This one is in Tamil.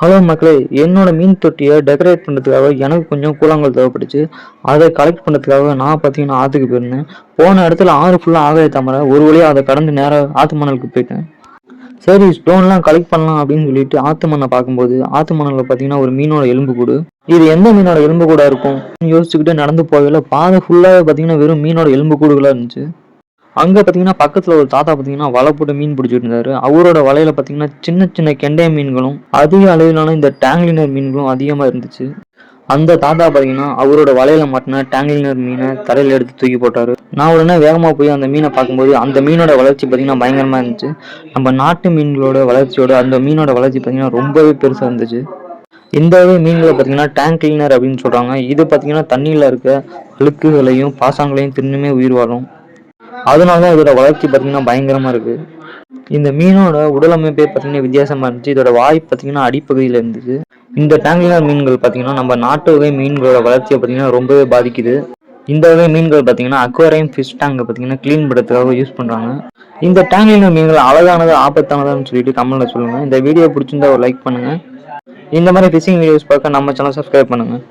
ஹலோ மக்களே என்னோட மீன் தொட்டியை டெக்கரேட் பண்ணுறதுக்காக எனக்கு கொஞ்சம் கூழாங்கல் தேவைப்பட்டுச்சு அதை கலெக்ட் பண்ணுறதுக்காக நான் பார்த்தீங்கன்னா ஆற்றுக்கு போயிருந்தேன். போன இடத்துல ஆறு ஃபுல்லாக ஆகாய தாமரை ஒரு வழியாக அதை கடந்து நேராக ஆற்று மணலுக்கு போயிட்டேன். சரி ஸ்டோன்லாம் கலெக்ட் பண்ணலாம் அப்படின்னு சொல்லிட்டு ஆற்று மண்ணை பார்க்கும்போது ஆற்று மணலில் பார்த்தீங்கன்னா ஒரு மீனோட எலும்பு கூடு. இது எந்த மீனோட எலும்பு கூட இருக்கும்? யோசிச்சுக்கிட்டு நடந்து போகல பாதை ஃபுல்லாக பார்த்தீங்கன்னா வெறும் மீனோட எலும்பு கூடுகளாக இருந்துச்சு. அங்கே பார்த்தீங்கன்னா பக்கத்தில் ஒரு தாத்தா பார்த்தீங்கன்னா வலை போட்டு மீன் பிடிச்சிட்டு இருந்தாரு. அவரோட வலையில பார்த்தீங்கன்னா சின்ன சின்ன கெண்டைய மீன்களும் அதிக அளவிலான இந்த டேங்லினர் மீன்களும் அதிகமாக இருந்துச்சு. அந்த தாத்தா பார்த்தீங்கன்னா அவரோட வலையில மாட்டின டேங்லினர் மீனை தரையில் எடுத்து தூக்கி போட்டாரு. நான் உடனே வேகமாக போய் அந்த மீனை பார்க்கும்போது அந்த மீனோட வளர்ச்சி பார்த்தீங்கன்னா பயங்கரமாக இருந்துச்சு. நம்ம நாட்டு மீன்களோட வளர்ச்சியோட அந்த மீனோட வளர்ச்சி பார்த்தீங்கன்னா ரொம்பவே பெருசாக இருந்துச்சு. இந்த வகை மீன்களை பார்த்தீங்கன்னா டேங்க் கிளீனர் அப்படின்னு சொல்கிறாங்க இது பார்த்தீங்கன்னா தண்ணியில் இருக்க அழுக்குகளையும் பாசாங்களையும் தின்னுமே உயிர் வாழும். அதனால தான் இதோட வளர்ச்சி பார்த்தீங்கன்னா பயங்கரமாக இருக்குது இந்த மீனோட உடலமைப்பே பார்த்தீங்கன்னா வித்தியாசமாக இருந்துச்சு. இதோட வாய் பார்த்தீங்கன்னா அடிப்பகுதியில் இருந்துச்சு. இந்த டேங்கிலர் மீன்கள் பார்த்தீங்கன்னா நம்ம நாட்டு வகை மீன்களோட வளர்ச்சியை பார்த்தீங்கன்னா ரொம்பவே பாதிக்குது. இந்த வகை மீன்கள் பார்த்தீங்கன்னா அக்வாரியம் ஃபிஷ் டேங்கை பார்த்தீங்கன்னா க்ளீன் பண்ணுறதுக்காக யூஸ் பண்ணுறாங்க இந்த டேங்கிலர் மீன்கள் அழகானது ஆபத்தானதான்னு சொல்லிட்டு கமெண்ட்ல சொல்லுங்கள் இந்த வீடியோ பிடிச்சிருந்தா ஒரு லைக் பண்ணுங்கள் இந்த மாதிரி ஃபிஷிங் வீடியோஸ் பார்க்க நம்ம சேனல் சப்ஸ்கிரைப் பண்ணுங்கள்